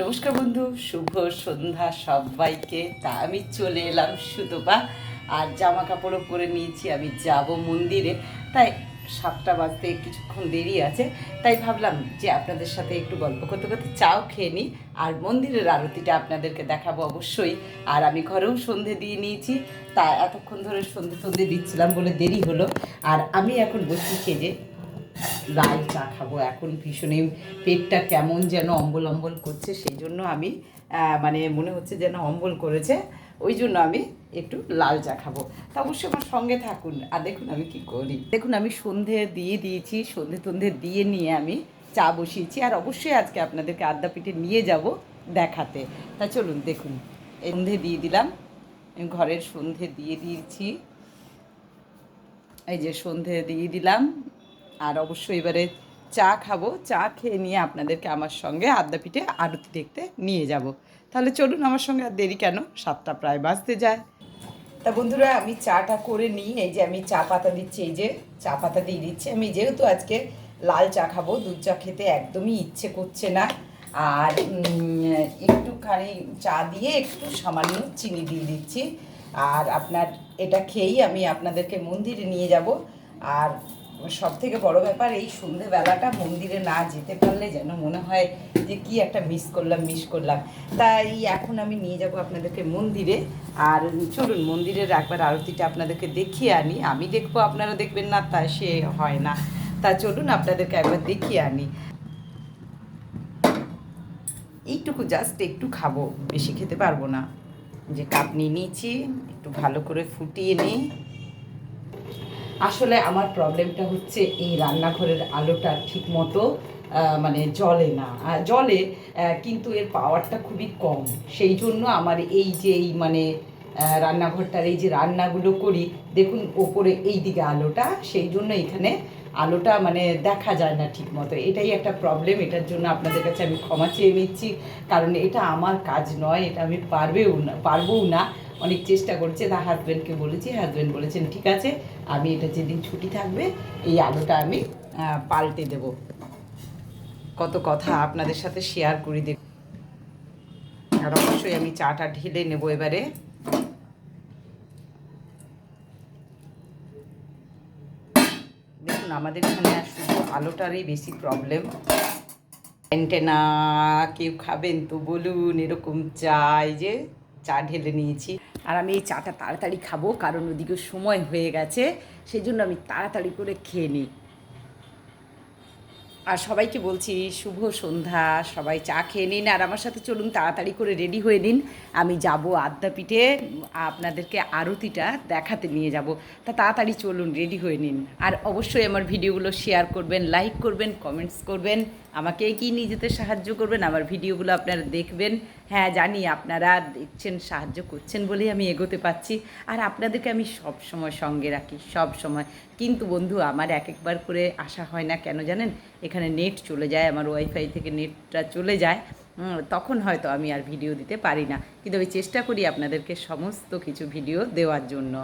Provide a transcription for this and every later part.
নমস্কার বন্ধু, শুভ সন্ধ্যা সবাইকে। তা আমি চলে এলাম সুতপা, আর জামা কাপড়ও পরে নিয়েছি, আমি যাব মন্দিরে। তাই সাতটা বাজতে কিছুক্ষণ দেরি আছে, তাই ভাবলাম যে আপনাদের সাথে একটু গল্প করতে করতে চাও খেয়ে নিই, আর মন্দিরের আরতিটা আপনাদেরকে দেখাবো অবশ্যই। আর আমি ঘরেও সন্ধে দিয়ে নিয়েছি, তা এতক্ষণ ধরে সন্ধে সন্ধে দিচ্ছিলাম বলে দেরি হলো। আর আমি এখন বসছি সেজে লাল চা খাব। এখন ভীষণই পেটটা কেমন যেন অম্বল অম্বল করছে, সেই জন্য আমি মানে মনে হচ্ছে যেন অম্বল করেছে, ওই জন্য আমি একটু লাল চা খাব। তা অবশ্যই আমার সঙ্গে থাকুন, আর দেখুন আমি কি করি। দেখুন, আমি সন্ধে দিয়ে দিয়েছি, সন্ধে টন্ধে দিয়ে নিয়ে আমি চা বসিয়েছি, আর অবশ্যই আজকে আপনাদেরকে আদ্যাপীঠে নিয়ে যাব দেখাতে। তা চলুন, দেখুন সন্ধে দিয়ে দিলাম, আমি ঘরের সন্ধে দিয়ে দিয়েছি। এই যে সন্ধে দিয়ে দিলাম আর অবশ্যই এবারে চা খাব। চা খেয়ে নিয়ে আপনাদেরকে আমার সঙ্গে আদ্যাপীঠে আরতি দেখতে নিয়ে যাব। তাহলে চলুন আমার সঙ্গে আর দেরি কেন? সাতটা প্রায় বাজতে যায়। তা বন্ধুরা, আমি চাটা করে নিই। এই যে আমি চা পাতা দিচ্ছি, এই যে চা পাতা দিয়ে দিচ্ছি। আমি যেহেতু আজকে লাল চা খাব, দুধ চা খেতে একদমই ইচ্ছে করছে না। আর একটুখানি চা দিয়ে একটু সামান্য চিনি দিয়ে দিচ্ছি। আর আপনার এটা খেয়েই আমি আপনাদেরকে মন্দিরে নিয়ে যাব। আর সব থেকে বড় ব্যাপার, এই সন্ধেবেলাটা মন্দিরে না যেতে পারলে যেন মনে হয় যে কি একটা মিস করলাম মিস করলাম। তাই এখন আমি নিয়ে যাব আপনাদেরকে মন্দিরে। আর চলুন, মন্দিরের একবার আরতিটা আপনাদেরকে দেখিয়ে আনি। আমি দেখব, আপনারা দেখবেন না, তা সে হয় না। তা চলুন, আপনাদেরকে একবার দেখিয়ে আনি। এইটুকু জাস্ট একটু খাব, বেশি খেতে পারব না। যে কাপ নিয়ে একটু ভালো করে ফুটিয়ে নিই। আসলে আমার প্রবলেমটা হচ্ছে এই রান্নাঘরের আলোটা ঠিক মতো মানে জলে না। জলে কিন্তু এর পাওয়ারটা খুবই কম। সেই জন্য আমার এই যে এই মানে রান্নাঘরটার এই যে রান্নাগুলো করি, দেখুন ওপরে এই দিকে আলোটা, সেই জন্য এখানে আলোটা মানে দেখা যায় না ঠিক মতো। এটাই একটা প্রবলেম এটার জন্য আপনাদের কাছে আমি ক্ষমা চেয়ে নিচ্ছি। কারণ এটা আমার কাজ নয়, এটা আমি পারবেও না, পারবও না। অনেক চেষ্টা করেছে তার হাজব্যান্ডকে বলেছি হাজব্যান্ড বলেছেন, ঠিক আছে, আমি এটা যেদিন ছুটি থাকবে, এই আলোটা আমি পাল্টে দেব। কত কথা আপনাদের সাথে শেয়ার করি দেব আর অবশ্যই আমি চাটা ঢেলে নেব এবারে। দেখুন, আমাদের এখানে শুধু আলোটারই বেশি প্রবলেম অ্যান্টেনা কেউ খাবেন তো বলুন, এরকম চাই যে চা ঢেলে নিয়েছি। আর আমি এই চাটা তাড়াতাড়ি খাব, কারণ ওদিকে সময় হয়ে গেছে সেই জন্য আমি তাড়াতাড়ি করে খেয়ে নিই। আর সবাইকে বলছি, শুভ সন্ধ্যা, সবাই চা খেয়ে নিন, আর আমার সাথে চলুন, তাড়াতাড়ি করে রেডি হয়ে নিন। আমি যাব আদ্যাপীঠে, আপনাদেরকে আরতিটা দেখাতে নিয়ে যাব। তা তাড়াতাড়ি চলুন, রেডি হয়ে নিন। আর অবশ্যই আমার ভিডিওগুলো শেয়ার করবেন, লাইক করবেন, কমেন্টস করবেন, আমাকে এগিয়ে নিয়ে যেতে সাহায্য করবেন, আমার ভিডিওগুলো আপনারা দেখবেন। হ্যাঁ জানি আপনারা দেখছেন সাহায্য করছেন বলেই আমি এগোতে পারছি। আর আপনাদেরকে আমি সব সময় সঙ্গে রাখি, সব সময়। কিন্তু বন্ধু, আমার এক একবার করে আসা হয় না কেন জানেন? এখানে নেট চলে যায়, আমার ওয়াইফাই থেকে নেটটা চলে যায়। তখন হয়তো আমি আর ভিডিও দিতে পারি না। কিন্তু আমি চেষ্টা করি আপনাদেরকে সমস্ত কিছু ভিডিও দেওয়ার জন্য।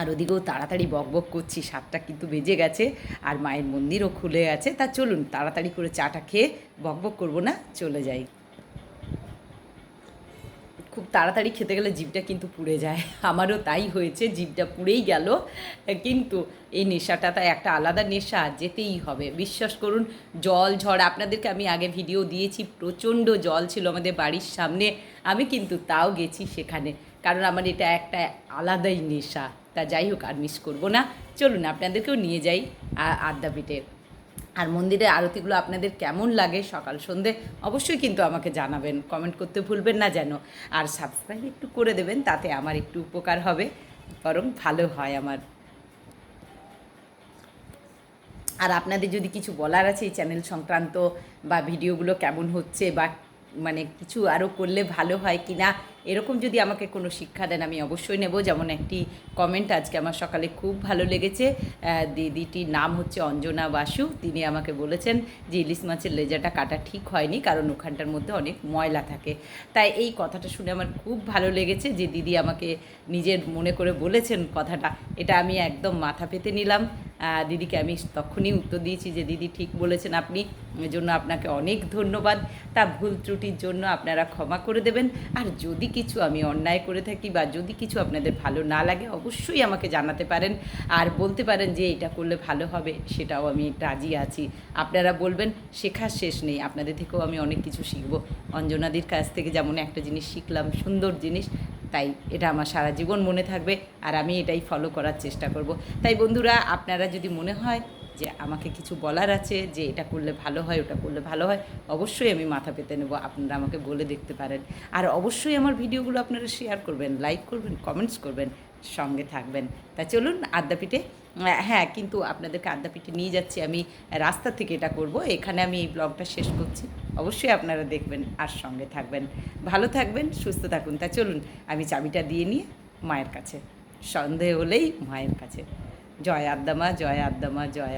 আর ওদিকেও তাড়াতাড়ি বক বক করছি, সাতটা কিন্তু বেজে গেছে আর মায়ের মন্দিরও খুলে আছে। তা চলুন, তাড়াতাড়ি করে চাটা খেয়ে বক বক করব না, চলে যাই। খুব তাড়াতাড়ি খেতে গেলে জিভটা কিন্তু পুড়ে যায়। আমারও তাই হয়েছে, জিভটা পুড়েই গেল। কিন্তু এই নেশাটা তাই একটা আলাদা নেশা, যেতেই হবে। বিশ্বাস করুন, জল ঝড়, আপনাদেরকে আমি আগে ভিডিও দিয়েছি, প্রচণ্ড জল ছিল আমাদের বাড়ির সামনে। আমি কিন্তু তাও গেছি সেখানে, কারণ আমার এটা একটা আলাদাই নেশা। তা যাই হোক, আর মিস করব না। চলুন, আপনাদেরকেও নিয়ে যাই আ- আদ্যাপীঠে আর মন্দিরের আরতিগুলো আপনাদের কেমন লাগে সকাল সন্ধে, অবশ্যই কিন্তু আমাকে জানাবেন। কমেন্ট করতে ভুলবেন না যেন। আর সাবস্ক্রাইব একটু করে দেবেন, তাতে আমার একটু উপকার হবে। বরং ভালো হয় আমার। আর আপনাদের যদি কিছু বলার আছে এই চ্যানেল সংক্রান্ত বা ভিডিওগুলো কেমন হচ্ছে বা মানে কিছু আরও করলে ভালো হয় কি না এরকম যদি আমাকে কোনো শিক্ষা দেন, আমি অবশ্যই নেব। যেমন একটি কমেন্ট আজকে আমার সকালে খুব ভালো লেগেছে। দিদিটির নাম হচ্ছে অঞ্জনা বাসু। তিনি আমাকে বলেছেন যে ইলিশ মাছের লেজাটা কাটা ঠিক হয়নি, কারণ ওখানটার মধ্যে অনেক ময়লা থাকে। তাই এই কথাটা শুনে আমার খুব ভালো লেগেছে যে দিদি আমাকে নিজের মনে করে বলেছেন কথাটা। এটা আমি একদম মাথা পেতে নিলাম। দিদিকে আমি তখনই উত্তর দিয়েছি যে, দিদি ঠিক বলেছেন আপনি। জন্য আপনাকে অনেক ধন্যবাদ। তা ভুল ত্রুটির জন্য আপনারা ক্ষমা করে দেবেন। আর যদি কিছু আমি অন্যায় করে থাকি বা যদি কিছু আপনাদের ভালো না লাগে, অবশ্যই আমাকে জানাতে পারেন। আর বলতে পারেন যে, এটা করলে ভালো হবে, সেটাও আমি রাজি আছি। আপনারা বলবেন, শেখার শেষ নেই। আপনাদের থেকেও আমি অনেক কিছু শিখব। অঞ্জনাদির কাছ থেকে যেমন একটা জিনিস শিখলাম, সুন্দর জিনিস। তাই এটা আমার সারা জীবন মনে থাকবে আর আমি এটাই ফলো করার চেষ্টা করব। তাই বন্ধুরা, আপনারা যদি মনে হয় যে আমাকে কিছু বলার আছে যে এটা করলে ভালো হয়, ওটা করলে ভালো হয়, অবশ্যই আমি মাথা পেতে নেব। আপনারা আমাকে বলে দেখতে পারেন। আর অবশ্যই আমার ভিডিওগুলো আপনারা শেয়ার করবেন লাইক করবেন কমেন্টস করবেন। সঙ্গে থাকবেন। তা চলুন আদ্যাপীঠে হ্যাঁ কিন্তু আপনাদেরকে আদ্যাপীঠে নিয়ে যাচ্ছি। আমি রাস্তা থেকে এটা করব। এখানে আমি এই ব্লগটা শেষ করছি। অবশ্যই আপনারা দেখবেন আর সঙ্গে থাকবেন। ভালো থাকবেন, সুস্থ থাকুন। তা চলুন, আমি চাবিটা দিয়ে নিয়ে মায়ের কাছে। সন্দেহ হলেই মায়ের কাছে। জয় আদ্দামা জয় আদ্দামা জয়